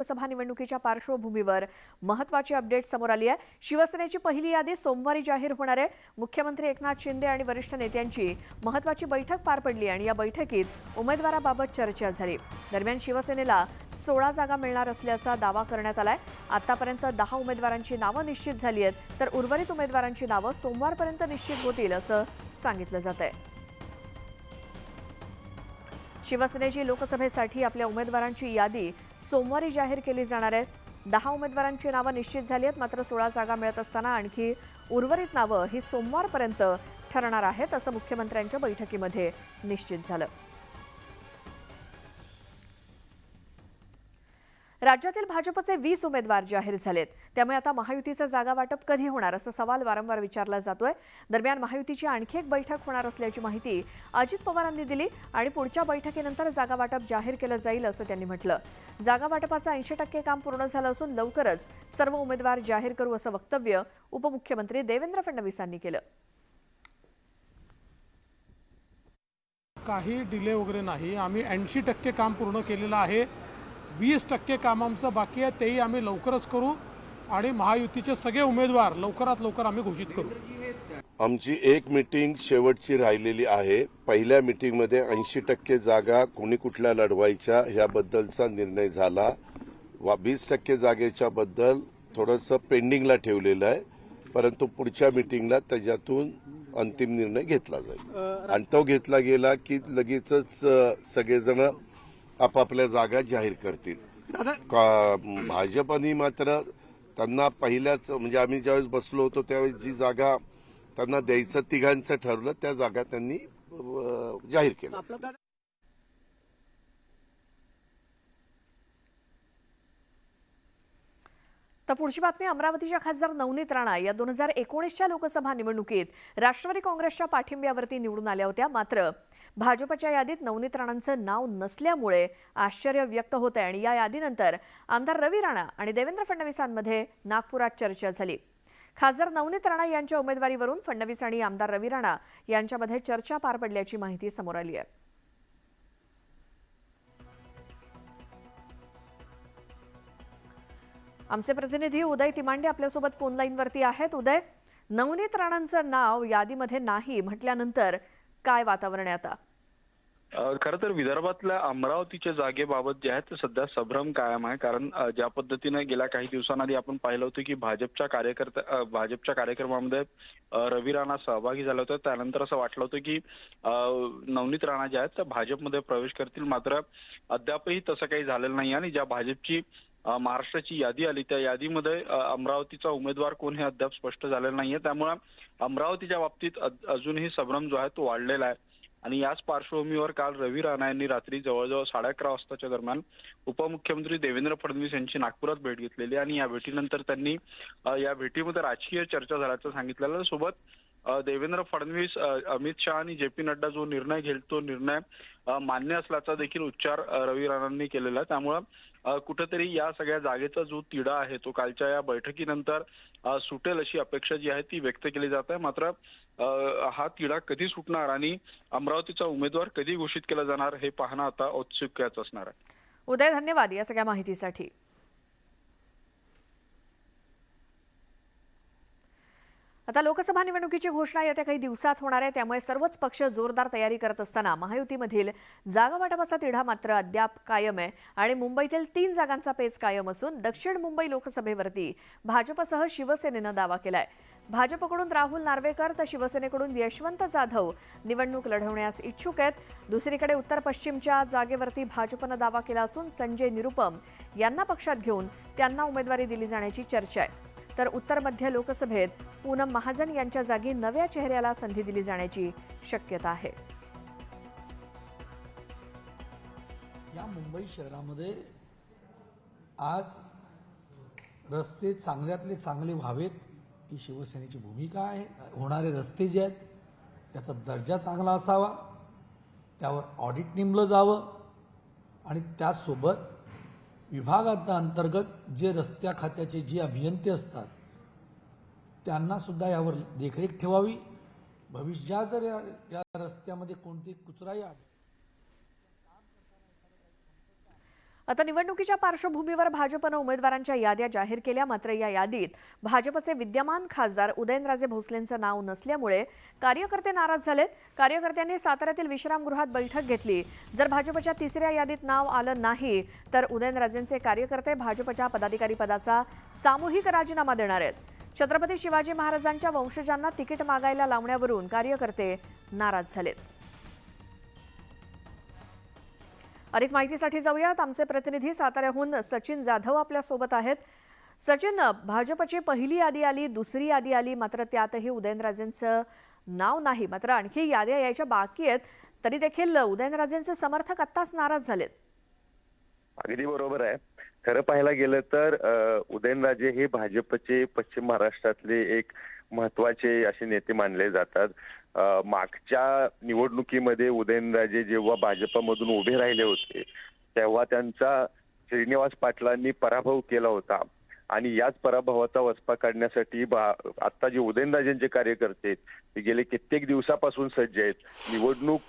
लोकसभा निवडणुकीच्या पार्श्वभूमीवर महत्वाची अपडेट समोर आली आहे. शिवसेनेची पहिली यादी सोमवारी जाहीर होणार आहे. मुख्यमंत्री एकनाथ शिंदे आणि वरिष्ठ नेत्यांची महत्वाची बैठक पार पडली आणि या बैठकीत उमेदवाराबाबत चर्चा झाली. दरम्यान शिवसेनेला सोळा जागा मिळणार असल्याचा दावा करण्यात आलाय. आतापर्यंत दहा उमेदवारांची नावं निश्चित झाली आहेत तर उर्वरित उमेदवारांची नावं सोमवारपर्यंत निश्चित होतील असं सांगितलं जात आहे. शिवसेनेची लोकसभेसाठी आपल्या उमेदवारांची यादी सोमवारी जाहीर केली जाणार आहेत. दहा उमेदवारांची नावं निश्चित झाली आहेत मात्र सोळा जागा मिळत असताना आणखी उर्वरित नावं ही सोमवारपर्यंत ठरणार आहेत असं मुख्यमंत्र्यांच्या बैठकीमध्ये निश्चित झालं. राज्यातील भाजपचे वीस उमेदवार जाहीर झालेत. त्यामुळे आता महायुतीचं जागा वाटप कधी होणार असा सवाल वारंवार विचारला जातोय. दरम्यान महायुतीची आणखी एक बैठक होणार असल्याची माहिती अजित पवारांनी दिली आणि पुढच्या बैठकीनंतर जागा वाटप जाहीर केलं जाईल असं त्यांनी म्हटलं. जागा वाटपाचं ऐंशी टक्के काम पूर्ण झालं असून लवकरच सर्व उमेदवार जाहीर करू असं वक्तव्य उपमुख्यमंत्री देवेंद्र फडणवीसांनी केलं. काही डिले वगैरे नाही. आम्ही ऐंशी टक्के काम पूर्ण केलेलं आहे. वीस टक्के काम आमचं बाकी आहे तेही आम्ही लवकरच करू आणि महायुतीचे सगळे उमेदवार लवकरात लवकर आम्ही घोषित करू. आमची एक मीटिंग शेवटची राहिलेली आहे. पहिल्या मीटिंगमध्ये ऐंशी टक्के जागा कोणी कुठल्या लढवायच्या ह्याबद्दलचा निर्णय झाला. वा वीस टक्के जागेच्या बद्दल थोडंसं पेंडिंगला ठेवलेलं आहे. परंतु पुढच्या मीटिंगला त्याच्यातून अंतिम निर्णय घेतला जाईल. आणि तो घेतला गेला की लगेचच सगळेजण आपापल्या जागा जाहीर करतील. भाजपनी मात्र त्यांना पहिल्याच म्हणजे आम्ही ज्यावेळेस बसलो होतो त्यावेळेस जी जागा त्यांना द्यायचं तिघांचं ठरलं त्या जागा त्यांनी जाहीर केल्या. तर पुढची बातमी अमरावतीच्या खासदार नवनीत राणा या दोन हजार एकोणीसच्या लोकसभा निवडणुकीत राष्ट्रवादी काँग्रेसच्या पाठिंब्यावरती निवडून आल्या होत्या. मात्र भाजपच्या यादीत नवनीत राणांचं नाव नसल्यामुळे आश्चर्य व्यक्त होत आहे आणि या यादीनंतर आमदार रवी राणा आणि देवेंद्र फडणवीसांमध्ये नागपुरात चर्चा झाली. खासदार नवनीत राणा यांच्या उमेदवारीवरून फडणवीस आणि आमदार रवी राणा यांच्यामध्ये चर्चा पार पडल्याची माहिती समोर आली आहे. आमचे प्रतिनिधी उदय तिमांडे आपल्यासोबत फोन लाईनवरती आहेत. उदय नवनीत राणांचं नाव यादीमध्ये नाही म्हटल्यानंतर काय वातावरण आहे आता? खर खरं तर विदर्भातल्या अमरावतीच्या जागेबाबत जे आहे ते सध्या संभ्रम कायम आहे. कारण ज्या पद्धतीने गेल्या काही दिवसांआधी आपण पाहिलं होतं की भाजपच्या कार्यकर्त्या भाजपच्या कार्यक्रमामध्ये रवी राणा सहभागी झाला होता त्यानंतर असं वाटलं होतं की नवनीत राणा जे आहेत ते भाजपमध्ये प्रवेश करतील. मात्र अद्यापही तसं काही झालेलं नाही. आणि ज्या भाजपची महाराष्ट्राची यादी आली. त्या यादीमध्ये अमरावतीचा उमेदवार कोण हे अद्याप स्पष्ट झालेलं नाहीये. त्यामुळे अमरावतीच्या बाबतीत अजूनही संभ्रम जो आहे तो वाढलेला आहे. आणि याच पार्श्वभूमीवर काल रवी राणा यांनी रात्री जवळजवळ साडे अकरा वाजताच्या दरम्यान उपमुख्यमंत्री देवेंद्र फडणवीस यांची नागपुरात भेट घेतलेली आणि या भेटीनंतर त्यांनी या भेटीमध्ये राजकीय चर्चा झाल्याचं सांगितलेलं सोबत देवेंद्र फडणवीस अमित शहा आणि जे पी नड्डा जो निर्णय घेईल तो निर्णय मान्य असल्याचा देखील उच्चार रवी राणांनी केलेला आहे. त्यामुळे कुठेतरी या सगळ्या जागेचा जो तिढा आहे तो कालच्या या बैठकीनंतर सुटेल अशी अपेक्षा जी आहे ती व्यक्त केली जात आहे. मात्र हा तिढा कधी सुटणार आणि अमरावतीचा उमेदवार कधी घोषित केला जाणार हे पाहणं आता औत्सुक्याच असणार आहे. उदय धन्यवाद या सगळ्या माहितीसाठी. आता लोकसभा निवडणुकीची घोषणा येत्या काही दिवसात होणार आहे. त्यामुळे सर्वच पक्ष जोरदार तयारी करत असताना महायुतीमधील जागा वाटपाचा तिढा मात्र अद्याप कायम आहे आणि मुंबईतील तीन जागांचा पेच कायम असून दक्षिण मुंबई लोकसभेवरती भाजपसह शिवसेनेनं दावा केलाय. भाजपकडून राहुल नार्वेकर तर शिवसेनेकडून यशवंत जाधव निवडणूक लढवण्यास इच्छुक आहेत. दुसरीकडे उत्तर पश्चिमच्या जागेवरती भाजपनं दावा केला असून संजय निरुपम यांना पक्षात घेऊन त्यांना उमेदवारी दिली जाण्याची चर्चा आहे. तर उत्तर मध्य लोकसभेत पूनम महाजन यांच्या जागी नव्या चेहऱ्याला संधी दिली जाण्याची शक्यता आहे. या मुंबई शहरामध्ये आज रस्ते चांगल्यातले चांगले व्हावेत ही शिवसेनेची भूमिका आहे. होणारे रस्ते जे आहेत त्याचा दर्जा चांगला असावा त्यावर ऑडिट नेमलं जावं आणि त्याचसोबत विभागात अंतर्गत जे रस्त्या खात्याचे जे अभियंते असतात त्यांना सुद्धा यावर देखरेख ठेवावी. भविष्यात जर या या रस्त्यामध्ये कोणती कुचराई आढळली आता निवडणुकीच्या पार्श्वभूमीवर भाजपनं उमेदवारांच्या याद्या जाहीर केल्या. मात्र या यादीत भाजपचे विद्यमान खासदार उदयनराजे भोसलेंचं नाव नसल्यामुळे कार्यकर्ते नाराज झालेत. कार्यकर्त्यांनी साताऱ्यातील विश्रामगृहात बैठक घेतली. जर भाजपच्या तिसऱ्या यादीत नाव आलं नाही तर उदयनराजेंचे कार्यकर्ते भाजपच्या पदाधिकारी पदाचा सामूहिक राजीनामा देणार आहेत. छत्रपती शिवाजी महाराजांच्या वंशजांना तिकीट मागायला लावण्यावरून कार्यकर्ते नाराज झालेत. अधिक माहितीसाठी जाऊयात. आमचे प्रतिनिधी साताऱ्याहून सचिन जाधव आपल्यासोबत आहेत. सचिन भाजपची पहिली यादी आली दुसरी यादी आली मात्र त्यातही उदयनराजेंचं नाव नाही. मात्र आणखी याद्या यायच्या बाकी आहेत. तरी देखील उदयनराजेंचे समर्थक आत्ताच नाराज झालेत. अगदी बरोबर आहे. खरं पाहायला गेलं तर उदयनराजे हे भाजपचे पश्चिम महाराष्ट्रातले एक महत्त्वाचे असे नेते मानले जातात. मागच्या निवडणुकीमध्ये उदयनराजे जेव्हा भाजपमधून उभे राहिले होते तेव्हा त्यांचा श्रीनिवास पाटलांनी पराभव केला होता. आणि याच पराभवाचा वचपा काढण्यासाठी आता जे उदयनराजेंचे कार्यकर्ते ते गेले कित्येक दिवसापासून सज्ज आहेत. निवडणूक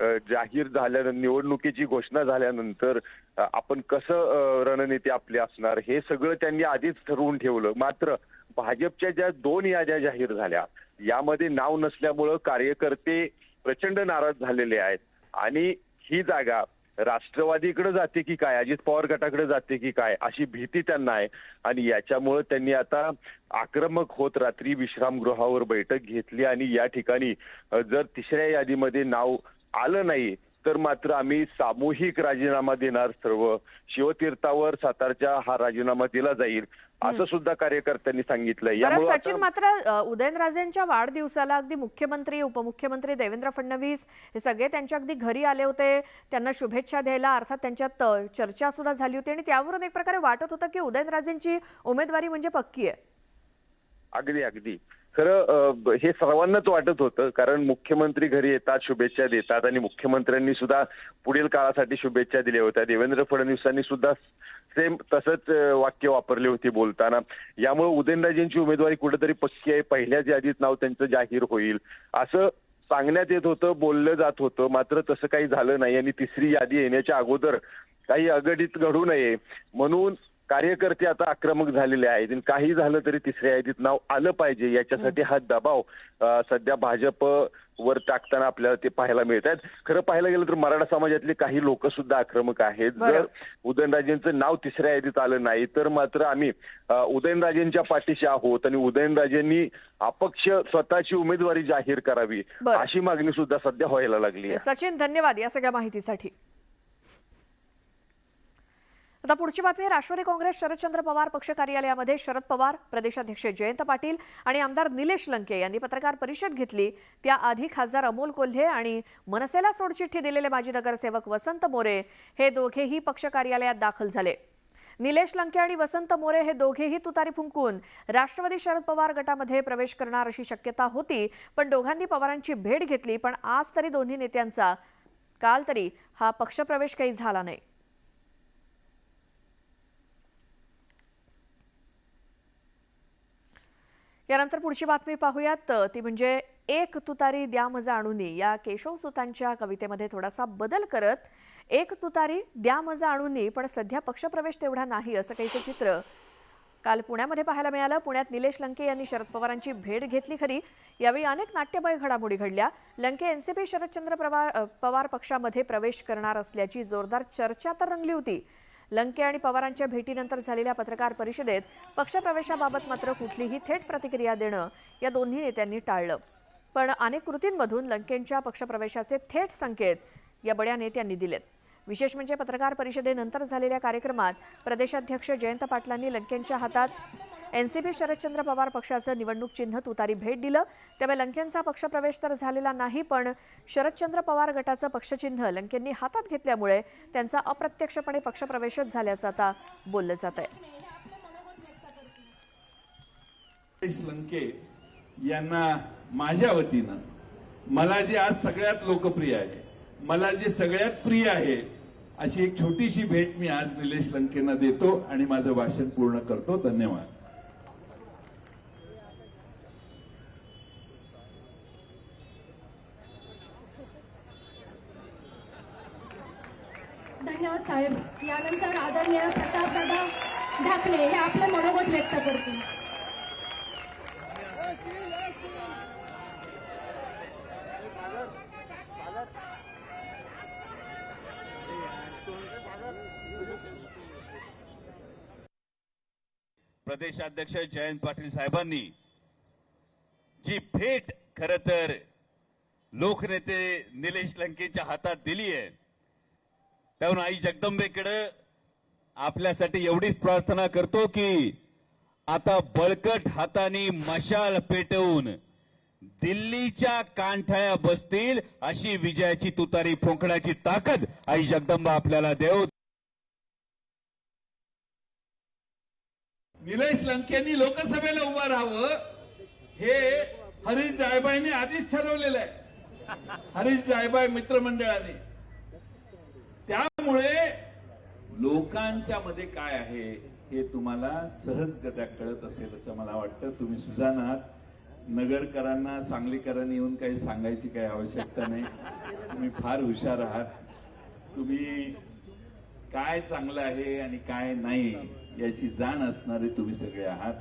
जाहीर झाल्यानंतर निवडणुकीची घोषणा झाल्यानंतर आपण कसं रणनीती आपली असणार हे सगळं त्यांनी आधीच ठरवून ठेवलं. मात्र भाजपच्या ज्या दोन याद्या जाहीर झाल्या यामध्ये नाव नसल्यामुळं कार्यकर्ते प्रचंड नाराज झालेले आहेत. आणि ही जागा राष्ट्रवादीकडे जाते की काय अजित पवार गटाकडे जाते की काय अशी भीती त्यांना आहे. आणि याच्यामुळं त्यांनी आता आक्रमक होत रात्री विश्रामगृहावर बैठक घेतली आणि या ठिकाणी जर तिसऱ्या यादीमध्ये नाव आलं नाही तर मात्र आम्ही सामूहिक राजीनामा देणार सर्व. शिवतीर्थावर सातारच्या हा राजीनामा दिला जाईल असं सुद्धा कार्यकर्त्यांनी सांगितलंय. यामुळं सचिन मात्र उदयनराजेंच्या वाढदिवसाला अगदी मुख्यमंत्री उपमुख्यमंत्री देवेंद्र फडणवीस हे सगळे त्यांच्या अगदी घरी आले होते. त्यांना शुभेच्छा द्यायला अर्थात त्यांच्यात चर्चा सुद्धा झाली होती आणि त्यावरून एक प्रकारे वाटत होतं की उदयनराजेंची उमेदवारी म्हणजे पक्की आहे. अगदी अगदी. खरं हे सर्वांनाच वाटत होतं कारण मुख्यमंत्री घरी येतात शुभेच्छा देतात आणि मुख्यमंत्र्यांनी सुद्धा पुढील काळासाठी शुभेच्छा दिल्या होत्या. देवेंद्र फडणवीसांनी सुद्धा सेम तसंच वाक्य वापरले होते बोलताना. यामुळे उदयनराजेंची उमेदवारी कुठेतरी पक्की आहे. पहिल्याच यादीत नाव त्यांचं जाहीर होईल. असं सांगण्यात येत होतं बोललं जात होतं. मात्र तसं काही झालं नाही आणि तिसरी यादी येण्याच्या अगोदर काही अगडीत घडू नये. म्हणून कार्यकर्ते आता आक्रमक झालेले आहेत. आणि काही झालं तरी तिसऱ्या यादीत नाव आलं पाहिजे. याच्यासाठी हा दबाव सध्या भाजप वर टाकताना आपल्याला ते पाहायला मिळत आहेत खरं पाहायला गेलं तर मराठा समाजातले काही लोक सुद्धा आक्रमक आहेत. जर उदयनराजेंचं नाव तिसऱ्या यादीत आलं नाही तर मात्र आम्ही उदयनराजेंच्या पाठीशी आहोत. आणि उदयनराजेंनी अपक्ष स्वतःची उमेदवारी जाहीर करावी. अशी मागणी सुद्धा सध्या व्हायला लागली आहे. सचिन धन्यवाद या सगळ्या माहितीसाठी. आता पुढची बातमी राष्ट्रवादी काँग्रेस शरदचंद्र पवार पक्ष कार्यालयामध्ये शरद पवार प्रदेशाध्यक्ष जयंत पाटील आणि आमदार निलेश लंके यांनी पत्रकार परिषद घेतली. त्याआधी खासदार अमोल कोल्हे आणि मनसेला सोडचिठ्ठी दिलेले माजी नगरसेवक वसंत मोरे हे दोघेही पक्ष कार्यालयात दाखल झाले. निलेश लंके आणि वसंत मोरे हे दोघेही तुतारी फुंकून राष्ट्रवादी शरद पवार गटामध्ये प्रवेश करणार अशी शक्यता होती पण दोघांनी पवारांची भेट घेतली पण आज तरी दोन्ही नेत्यांचा काल तरी हा पक्षप्रवेश काही झाला नाही. यानंतर पुढची बातमी पाहूयात. ती म्हणजे एक तुतारी द्या मजा आणूनी या केशव सुतांच्या कवितेमध्ये थोडासा बदल करत एक तुतारी द्या मजा आणूनी पण सध्या पक्षप्रवेश तेवढा नाही असं काहीचं चित्र काल पुण्यामध्ये पाहायला मिळालं. पुण्यात निलेश लंके यांनी शरद पवारांची भेट घेतली खरी. यावेळी अनेक नाट्यमय घडामोडी घडल्या. लंके एनसीपी शरदचंद्र पवार पवार पक्षामध्ये प्रवेश करणार असल्याची जोरदार चर्चा तर रंगली होती. लंके आणि पवारांच्या भेटीनंतर झालेल्या पत्रकार परिषदेत पक्षप्रवेशाबाबत मात्र कुठलीही थेट प्रतिक्रिया देणं या दोन्ही नेत्यांनी टाळलं. पण अनेक कृतींमधून लंकेंच्या पक्षप्रवेशाचे थेट संकेत या बड्या नेत्यांनी दिलेत. विशेष म्हणजे पत्रकार परिषदेनंतर झालेल्या कार्यक्रमात प्रदेशाध्यक्ष जयंत पाटलांनी लंकेंच्या हातात एनसीपी शरदचंद्र पवार पक्षाचं निवडणूक चिन्ह तुतारी भेट दिलं. त्यामुळे लंकेंचा पक्षप्रवेश तर झालेला नाही पण शरदचंद्र पवार गटाचं पक्षचिन्ह लंकेंनी हातात घेतल्यामुळे त्यांचा अप्रत्यक्षपणे पक्षप्रवेशच झाल्याचं आता बोललं जात आहे. लंके यांना माझ्या वतीनं मला जे आज सगळ्यात लोकप्रिय आहे मला जे सगळ्यात प्रिय आहे अशी एक छोटीशी भेट मी आज निलेश लंकेंना देतो आणि माझं भाषण पूर्ण करतो. धन्यवाद धन्यवाद साहेब यानंतर आदरणीय प्रतापदादा ढाकणे हे आपले मनोगत व्यक्त करतील. प्रदेशाध्यक्ष जयंत पाटील साहेबांनी जी भेट खर तर लोकनेते निलेश लंकेच्या हातात दिली आहे त्याहून आई जगदंबेकडे आपल्यासाठी एवढीच प्रार्थना करतो की आता बळकट हाताने मशाल पेटवून दिल्लीच्या कांठाया बसतील अशी विजयाची तुतारी फोकण्याची ताकद आई जगदंबा आपल्याला देव निलेश लंकेंनी लोकसभेला उभं राहावं हे हरीश जायबाईंनी आधीच ठरवलेलं आहे. हरीश जायबाई मित्रमंडळाने. त्यामुळे लोकांच्या मध्ये काय आहे हे तुम्हाला सहजगत्या कळत असेल असं मला वाटतं. तुम्ही सुजान आहात नगरकरांना सांगलीकरांनी येऊन काही सांगायची काही आवश्यकता नाही. तुम्ही फार हुशार आहात. तुम्ही काय चांगलं आहे आणि काय नाही याची जाण असणारे तुम्ही सगळे आहात.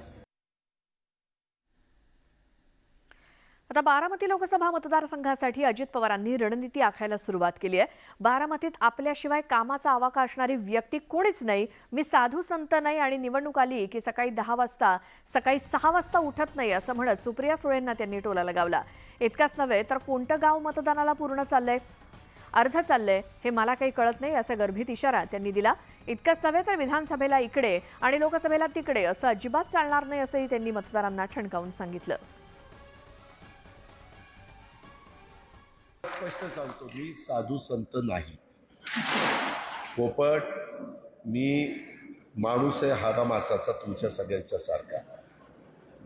आता बारामती लोकसभा मतदारसंघासाठी अजित पवारांनी रणनीती आखायला सुरुवात केली आहे. बारामतीत आपल्याशिवाय कामाचा आवाका असणारी व्यक्ती कोणीच नाही. मी साधू संत नाही आणि निवडणूक आली की सकाळी दहा वाजता सकाळी सहा वाजता उठत नाही असं म्हणत सुप्रिया सुळेंना त्यांनी टोला लगावला. इतकाच नव्हे तर कोणतं गाव मतदानाला पूर्ण चाललंय? अर्ध चाललंय हे मला काही कळत नाही असा गर्भित इशारा त्यांनी दिला. इतकंच नव्हे तर विधानसभेला इकडे आणि लोकसभेला तिकडे असं अजिबात चालणार नाही असंही त्यांनी मतदारांना ठणकावून सांगितलं. स्पष्ट सांगतो मी साधू संत नाही. पोपट मी माणूस आहे हाडा मासाचा तुमच्या सगळ्यांच्या सारखा.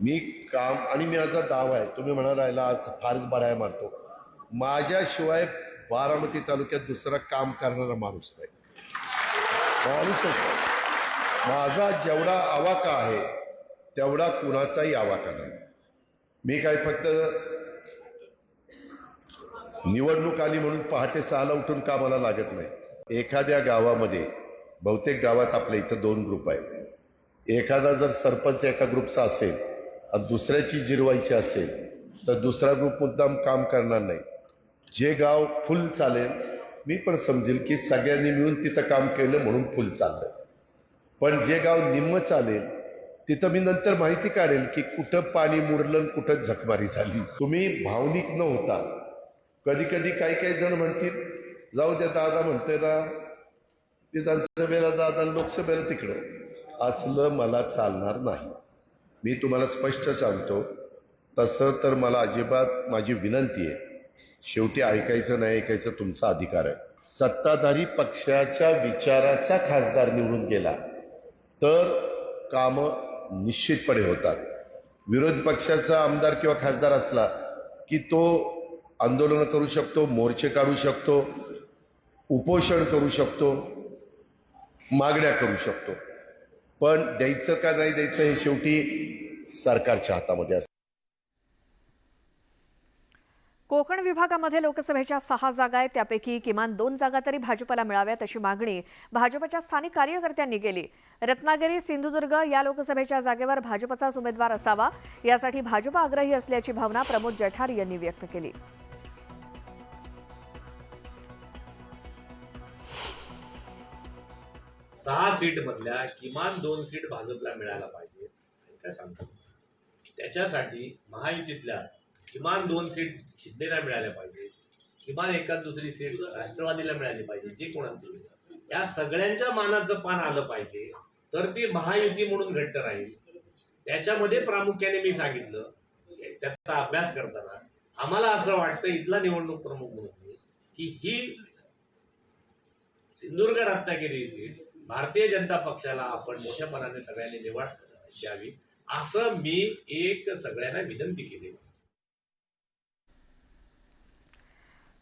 मी काम आणि मी माझा दावा आहे. तुम्ही म्हणा राहिला आज फारच बढाय मारतो. माझ्याशिवाय बारामती तालुक्यात दुसरा काम करणारा माणूस नाही. माणूसच माझा जेवढा आवाका आहे तेवढा कुणाचाही आवाका नाही. मी काय फक्त निवडणूक आली म्हणून पहाटे सहाला उठून कामाला लागत नाही. एखाद्या गावामध्ये बहुतेक गावात आपल्या इथं दोन ग्रुप आहेत. एखादा जर सरपंच एका ग्रुपचा असेल आणि दुसऱ्याची जिरवायची असेल तर दुसरा ग्रुप मुद्दाम काम करणार नाही. जे गाव फुल चालेल मी पण समजेल की सगळ्यांनी मिळून तिथं काम केलं म्हणून फुल चाललं पण जे गाव निम्म चालेल तिथं मी नंतर माहिती काढेल की कुठं पाणी मुरलं कुठं झकमारी झाली. तुम्ही भावनिक न होता कधी कधी काही काही जण म्हणतील जाऊ द्या दादा म्हणतोय ना. विधानसभेला दादा लोकसभेला तिकडं. असलं मला चालणार नाही. मी तुम्हाला स्पष्ट सांगतो तसं तर मला अजिबात माझी विनंती आहे. शेवटी ऐकायचं नाही ऐकायचं तुमचा अधिकार आहे. सत्ताधारी पक्षाच्या विचाराचा खासदार निवडून गेला तर कामं निश्चितपणे होतात. विरोधी पक्षाचा आमदार किंवा खासदार असला की तो आंदोलन करू शकतो मोर्चे काढू शकतो उपोषण करू शकतो मागण्या करू शकतो. पण द्यायचं का नाही द्यायचं हे शेवटी सरकारच्या हातामध्ये असतं. कोकण विभागामध्ये लोकसभेच्या सहा जागा आहेत. त्यापैकी किमान दोन जागा तरी भाजपला मिळाव्यात अशी मागणी भाजपच्या स्थानिक कार्यकर्त्यांनी केली. रत्नागिरी सिंधुदुर्ग या लोकसभेच्या जागेवर भाजपचाच उमेदवार असावा. यासाठी भाजप आग्रही असल्याची भावना प्रमोद जठार यांनी व्यक्त केली. सहा सीट मधल्या किमान दोन सीट भाजपला मिळायला पाहिजे काय सांगतो. त्याच्यासाठी महायुतीतल्या किमान दोन सीट शिंदेला मिळाल्या पाहिजे किमान एका दुसरी सीट राष्ट्रवादीला मिळाली पाहिजे जे कोण असतील. या सगळ्यांच्या मानाचं पान आलं पाहिजे तर ती महायुती म्हणून घट्ट राहील. त्याच्यामध्ये प्रामुख्याने मी सांगितलं त्याचा अभ्यास करताना आम्हाला असं वाटतं इथला निवडणूक प्रमुख म्हणून की ही सिंधुदुर्ग रत्नागिरी ही सीट भारतीय जनता पक्षाला आपण मोठ्यापणाने सगळ्यांनी निवड द्यावी असं मी एक सगळ्यांना विनंती केली.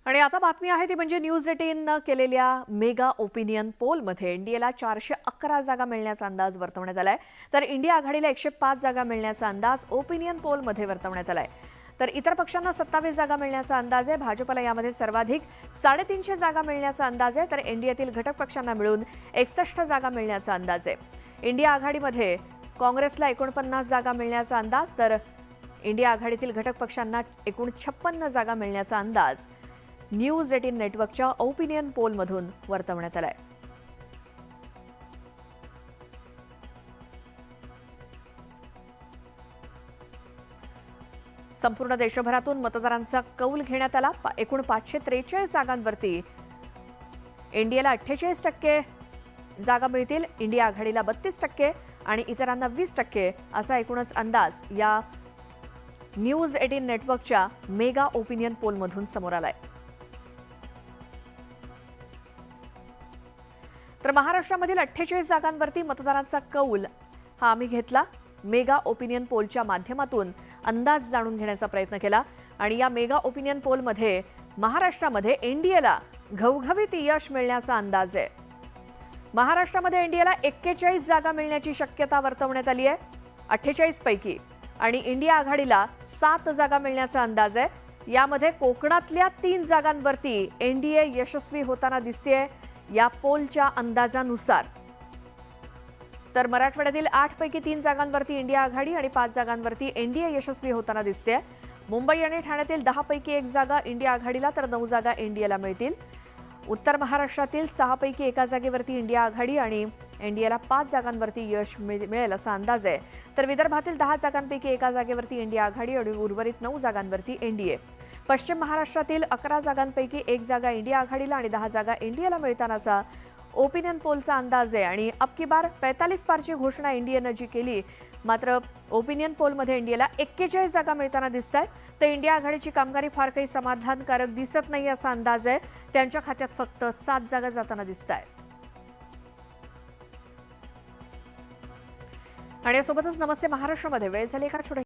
आणि आता बातमी आहे ती म्हणजे न्यूज एटीननं केलेल्या मेगा ओपिनियन पोलमध्ये एनडीएला चारशे अकरा जागा मिळण्याचा अंदाज वर्तवण्यात आलाय. तर इंडिया आघाडीला एकशे पाच जागा मिळण्याचा अंदाज ओपिनियन पोलमध्ये वर्तवण्यात आलाय. तर इतर पक्षांना सत्तावीस जागा मिळण्याचा अंदाज आहे. भाजपला यामध्ये सर्वाधिक साडेतीनशे जागा मिळण्याचा अंदाज आहे. तर एनडीएतील घटक पक्षांना मिळून एकसष्ट जागा मिळण्याचा अंदाज आहे. इंडिया आघाडीमध्ये काँग्रेसला एकोणपन्नास जागा मिळण्याचा अंदाज तर इंडिया आघाडीतील घटक पक्षांना एकूण छप्पन्न जागा मिळण्याचा अंदाज. न्यूज एटीन नेटवर्कच्या ओपिनियन पोलमधून वर्तवण्यात आला आहे संपूर्ण देशभरातून मतदारांचा कौल घेण्यात आला. पा- एकूण पाचशे त्रेचाळीस जागांवरती एनडीएला अठ्ठेचाळीस टक्के जागा मिळतील. इंडिया आघाडीला बत्तीस टक्के आणि इतरांना वीस टक्के असा एकूणच अंदाज या न्यूज एटीन नेटवर्कच्या मेगा ओपिनियन पोलमधून समोर आलाय. तर महाराष्ट्रामधील अठ्ठेचाळीस जागांवरती मतदारांचा कौल हा आम्ही घेतला. मेगा ओपिनियन पोलच्या माध्यमातून अंदाज जाणून घेण्याचा प्रयत्न केला. आणि या मेगा ओपिनियन पोलमध्ये महाराष्ट्रामध्ये एनडीएला घवघवीत यश मिळण्याचा अंदाज आहे. महाराष्ट्रामध्ये एनडीएला एक्केचाळीस जागा मिळण्याची शक्यता वर्तवण्यात आली आहे. अठ्ठेचाळीस पैकी आणि इंडिया आघाडीला सात जागा मिळण्याचा अंदाज आहे. यामध्ये कोकणातल्या तीन जागांवरती एनडीए यशस्वी होताना दिसतेय. या पोलच्या अंदाजानुसार तर मराठवाड्यातील आठपैकी तीन जागांवरती इंडिया आघाडी आणि पाच जागांवरती एनडीए यशस्वी होताना दिसते मुंबई आणि ठाण्यातील दहापैकी एक जागा इंडिया आघाडीला तर नऊ जागा एनडीएला मिळतील. उत्तर महाराष्ट्रातील सहापैकी एका जागेवरती इंडिया आघाडी आणि एनडीएला पाच जागांवरती यश मिळेल असा अंदाज आहे. तर विदर्भातील दहा जागांपैकी एका जागेवरती इंडिया आघाडी आणि उर्वरित नऊ जागांवरती एनडीए पश्चिम महाराष्ट्रातील अकरा जागांपैकी एक जागा इंडिया आघाडीला आणि दहा जागा एनडीएला मिळतानाचा ओपिनियन पोलचा अंदाज आहे आणि अबकी बार पैतालीस पारची घोषणा इंडियानं जी केली मात्र ओपिनियन पोलमध्ये इंडियाला एक्केचाळीस जागा मिळताना दिसत आहे तर इंडिया आघाडीची कामगारी फार काही समाधानकारक दिसत नाही असा अंदाज आहे. त्यांच्या खात्यात फक्त सात जागा जाताना दिसत आहेत आणि यासोबतच नमस्ते महाराष्ट्रामध्ये वेळ झाली एका छोट्या